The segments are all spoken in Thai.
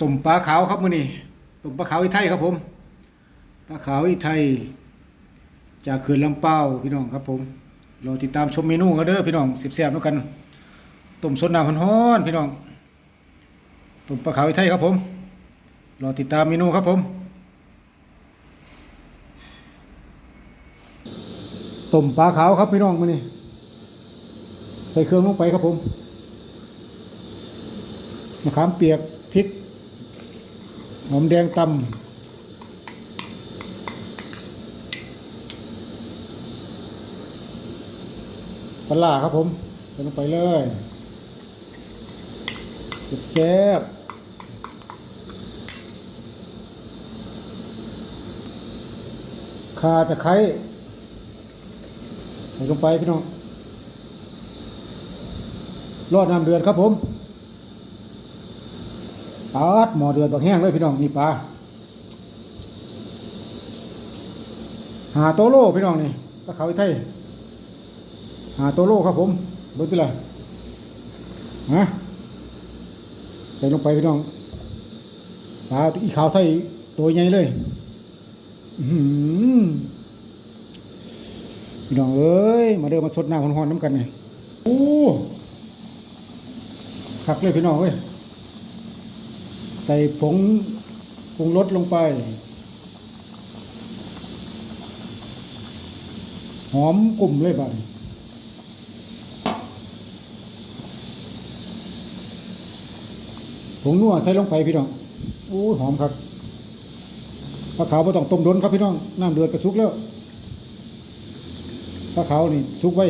ต้มปลาขาวครับมื้อนี้ต้มปลาขาวอีไทยครับผมปลาขาวอีไทย จากเขื่อนลำเปาพี่น้องครับผมรอติดตามชมเมนูกันเด้อพี่น้องสิบแซ่บๆด้วยกันต้มสดน้ำร้อนๆพี่น้องต้มปลาขาวอีไทยครับผมรอติดตามเมนูครับผมต้มปลาขาวครับพี่น้องมื้อนี้ใส่เครื่องลงไปครับผมมะขามเปียก อมแดงตำปลาครับผมใส่ลงไปเลยสุดแซ่บข่าตะไคร้ใส่ลงไปพี่น้องรอดน้ำเดือดครับผม ปาดหมอเดือดบักแห้งเลยพี่น้องนี่ปลาหาโตโลพี่น้องนี่ปลาเขาวไทยหาโตโลครับผมเบิดไปเลยฮะใส่ลงไปพี่น้องปลาอีขาวไทยตัวใหญ่เลยพี่น้องเอ้ยมาเดินมาสดน้ำหอนๆน้ำกันไงโอ้คักเลยพี่น้องเอ้ย ใส่ผงผงรสลงไป หอมกลุ่มเลยบ้าดนี้ผงนัวใส่ลงไปพี่น้องโอ้หอมครับปลาขาวไม่ต้องต้มโดนครับพี่น้องน้ำเดือดกระซุกแล้วปลาขาวนี่ซุกไว้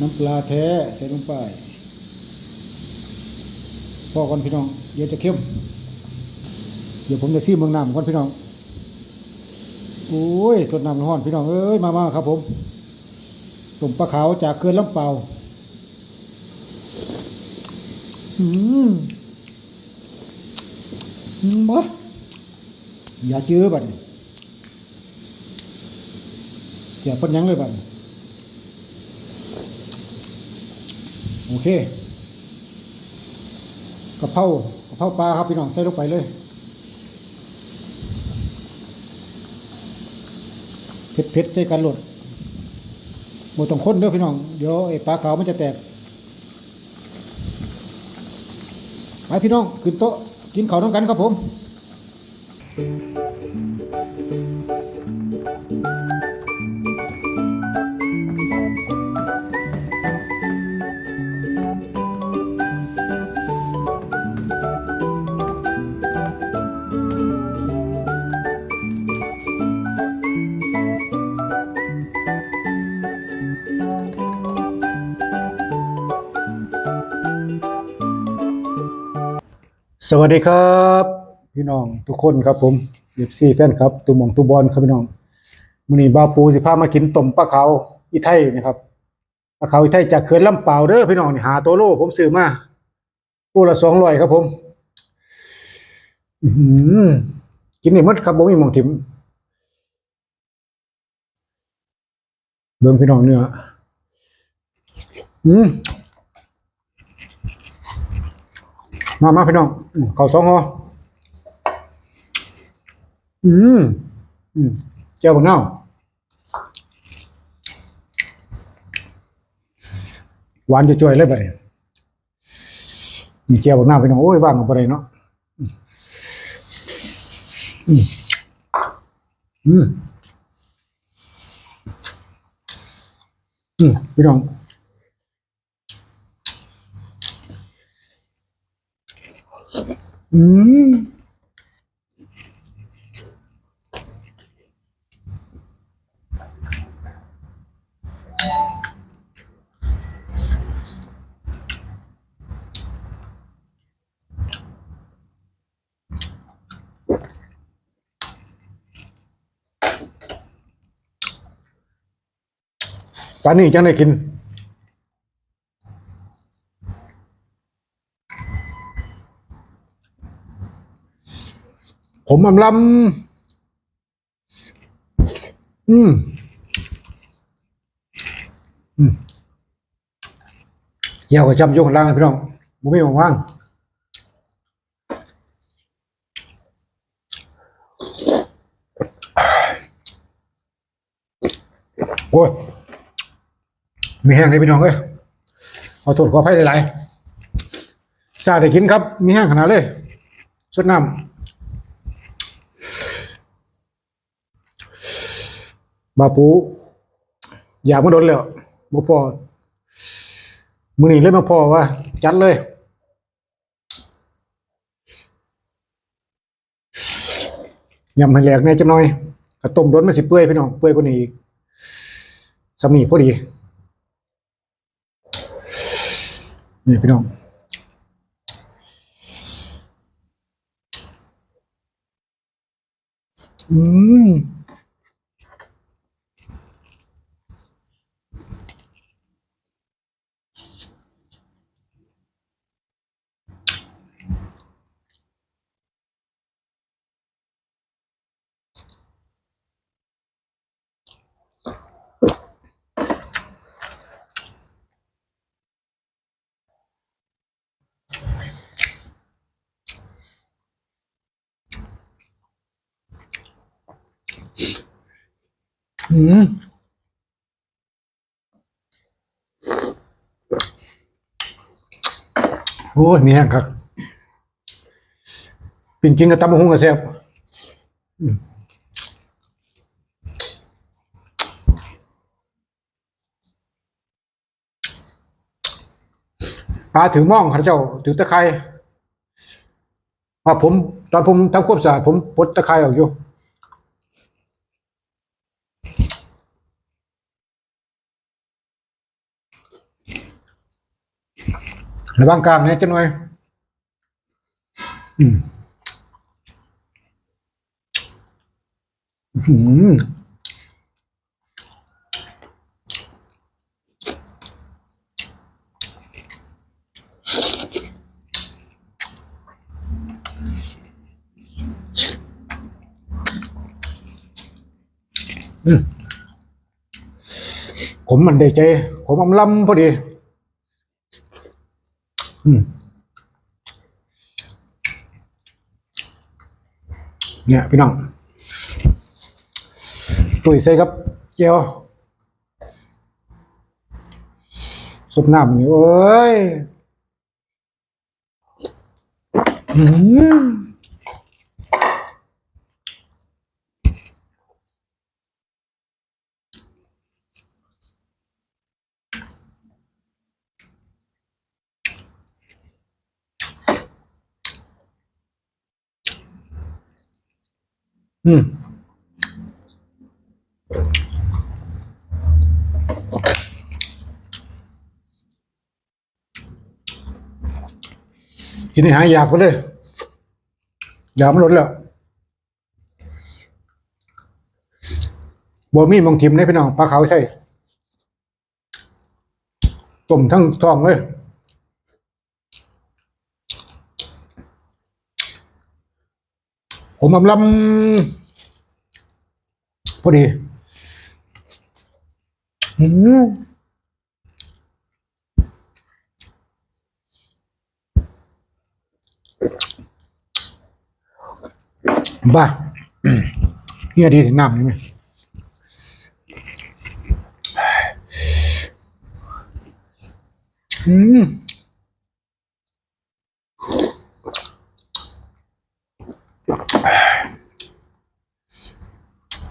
น้ำปลาแท้ใส่ลงไปพอก่อนพี่น้องเดี๋ยวจะเข้ม เดี๋ยวผมจะซีมเมืองน้ำก่อนพี่น้องโอ้ยสดน้ำร้อนพี่น้องเอ้ยมามาครับผมตุ่มปลาขาวจากเขื่อนลำเปาอืมอืมบ่อย่าเจือบัดนี้เสียปัญญังเลยบัด โอเคกระเพรากระเพราปลาครับพี่น้องใส่ลงไปเลยเผ็ดๆใส่กันหลดหมดต้องค้นเด้อพี่น้อง เดี๋ยวไอ้ปลาขาวมันจะแตกไปพี่น้องขึ้นโต๊ะกินข้าวน้ำกันครับผม สวัสดีครับ พี่น้องทุกคนครับผมเอฟซีแฟนครับตุ่มหมองตุบอลครับพี่น้องมือนี้บาปูสิพามากินต้มปลาเขาอีไทยนะครับปลาเขาอีไทยจากเขื่อนลำเปล่าวเด้อพี่น้องนี่หาตัวโลผมซื้อมาตัวละ200ครับผมอื้อหือกินนี่มดครับบ่มีหม่องถิมเบิ่งพี่น้องเนื้ออืม มามาพี่น้องข้าวสองห่ออืมอืมเจ้าบังเน่าหวานจะจ่วยๆเลยบัดนี้มีเจ้าบังเน่าพี่น้องโอ้ยว่างกับอะไรเนาะอืมอืมอืมพี่น้อง อืมปานนี้จังได้กิน ผมอำลำอืม อืมเหี่ยวก็จำยู่ข้างล่างพี่น้องบ่มีหม้องว่างโอ้ยมีแห้งเลยพี่น้องเอ้ยขอโทษขออภัยหลายๆซาได้กินครับ มีแห้งขนาดเลยสดน้ำ บาปูอยากมาโดนแล้วบ่พอมื้อนี้เลยมาพอว่า จัดเลย ยำให้แหลกแหน่จังหน่อยถ้าต้มโดนมันสิเปื่อยพี่น้องเปื่อยกว่านี้อีกสำนีพอดี นี่พี่น้องอืม อืมโอ้ยมีแห้งครับปิ่นกินกับตำบักหุ่งกับแซ่บอืมปลาถือม่องข้าเจ้าถือตะไคร้ว่าผม ตอนผมทำควบสะอาดผมปลดตะไคร้ออกอยู่ ระวังกลางเนี่ยจะหน่อย อืมอืมผมมันได้ใจ ผมอำลำพอดี เนี่ยพี่น้องตุ๋ยใส่กับเจียวสุดน้ำนี่เอ้ย อืม อืมกินให้หายอยากไปเลยอยากมันลดแล้วบ่มีมองทิมเลยพี่น้องปลาขาใช่ต้มทั้งท้องเลยผมอำลำ พอดีอืมบ้าเนี่ยดีถึงน้ำนี่ไหมอืม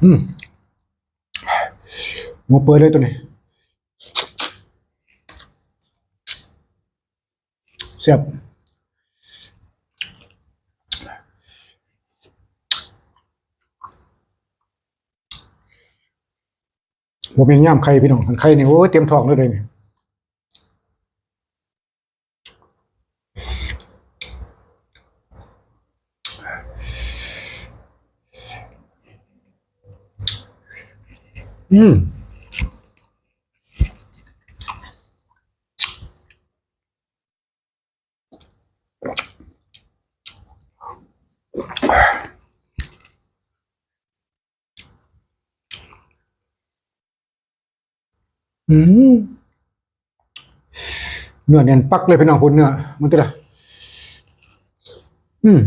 อืมงัวเปิดเลยตัวนี้เสียบผมเป็นย่ามไข่พี่น้องไข่เนี่ยโอ้ยเตรียมทองเลยเลยเนี่ย อืมอืมเนื้อเนียนปักเลยพี่น้องพุ่นเนื้อมันติละอืม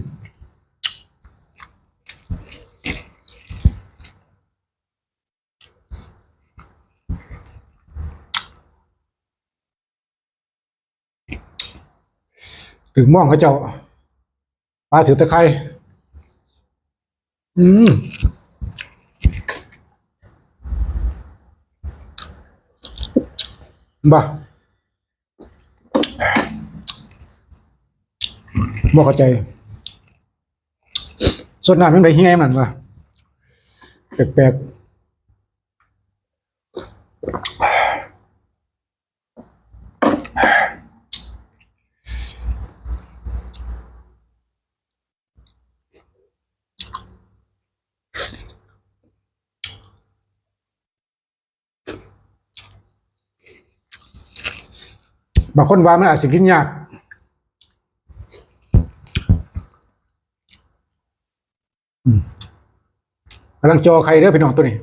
ถึงมองเขาเจ้าปลาถือตะไคร้อืมบ่บ่เข้าใจสดน้ำยังไงเฮี้ยมันวะแปลกๆ บางคนว่ามันอาจสิกินยาก กำลังจอใครเด้อพี่น้องตัวนี้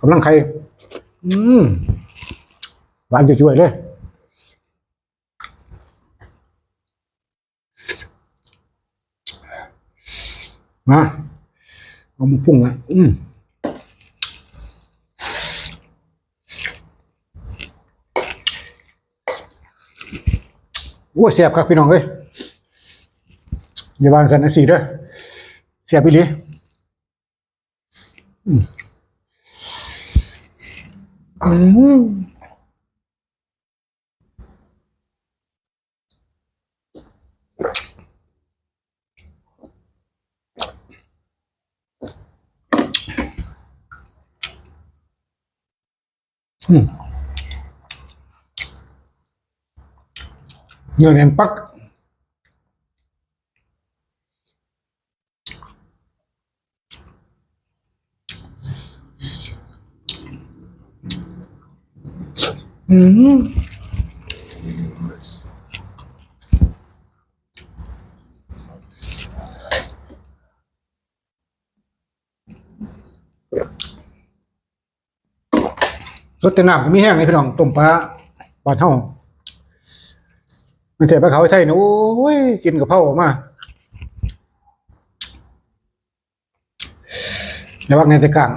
กำลังใคร อืมหวานจุ่ยเลยมาเอามาพุ่งละอืม โอ้ยแซ่บครับพี่น้องเอ้ยอย่าวางสันนะสีเด้อแซ่บไปเลยอืมอืม เนื้อแน่นปักอืมรสแต่น้ำก็มีแห้งเลยพี่น้องต้มปลาบานเฮา มันเทปลาเขาไทยนะโอ้ยกินกับเผาออกมาในววักในตะกัง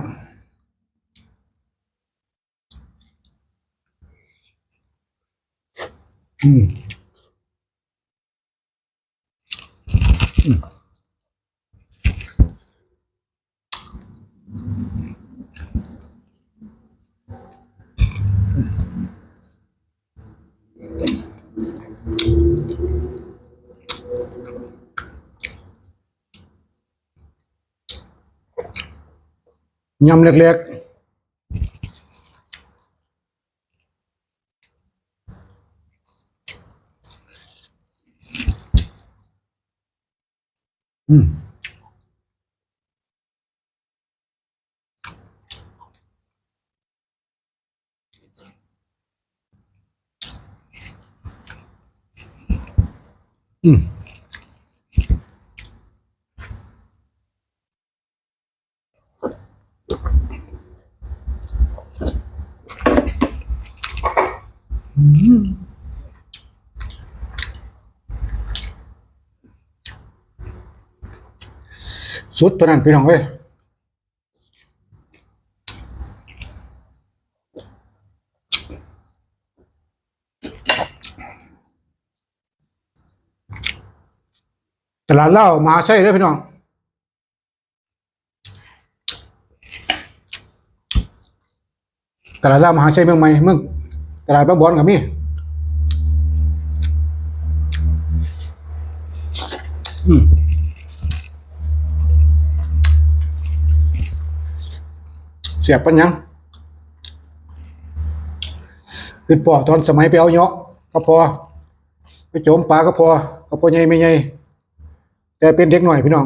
อืม ยำเล็กๆ อืมอืม สุดตัวนั้นพี่น้องเอ้ยตลาดเหล้ามาใช่เด้อพี่น้องตลาดเหล้ามหาชัยเมืองใหม่เมือง ตลาดบางบอนกับมีอืมเสียบปัญญังคือปอตอนสมัยไปเอาเนาะก็พอ ไปโจมปลาก็พอ ก็พอใหญ่ไม่ใหญ่แต่เป็นเด็กหน่อยพี่น้อง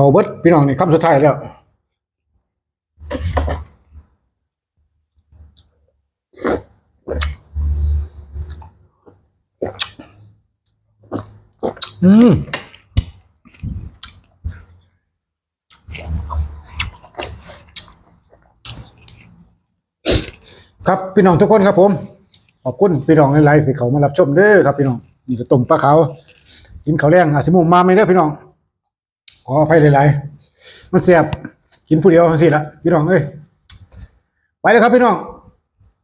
เขาเบิดพี่น้องนี่คำสุดท้ายแล้วอืมครับพี่น้องทุกคนครับผม ขอบคุณพี่น้องหลายๆที่เขามารับชมเด้อครับพี่น้องนี่ก็ต้มปลาเขากินเขาแรงอาสิมุมมาไม่เด้อพี่น้อง ขออภัยหลายๆ มันแสบกินผู้เดียวสิละพี่น้องเอ้ยไปเลยครับพี่น้อง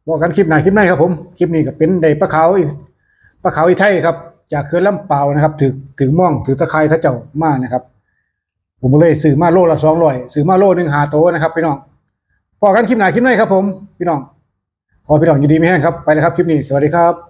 บอกกันคลิปไหนคลิปในครับผมคลิปนี้ก็เป็นได้ปลาขาวอีกปลาขาวอีไทยครับ จากเขื่อนลำเปล่านะครับถือถือม่องถือตะไคร้ถ้าเจ้ามานะครับ ผมเลยซื้อมาโลละสองร้อยซื้อมาโลหนึ่งหาโตนะครับพี่น้องพอกันคลิปไหนคลิปในครับผม พี่น้องขอพี่น้องอยู่ดีไม่แห้งครับไปเลยครับคลิปนี้สวัสดีครับ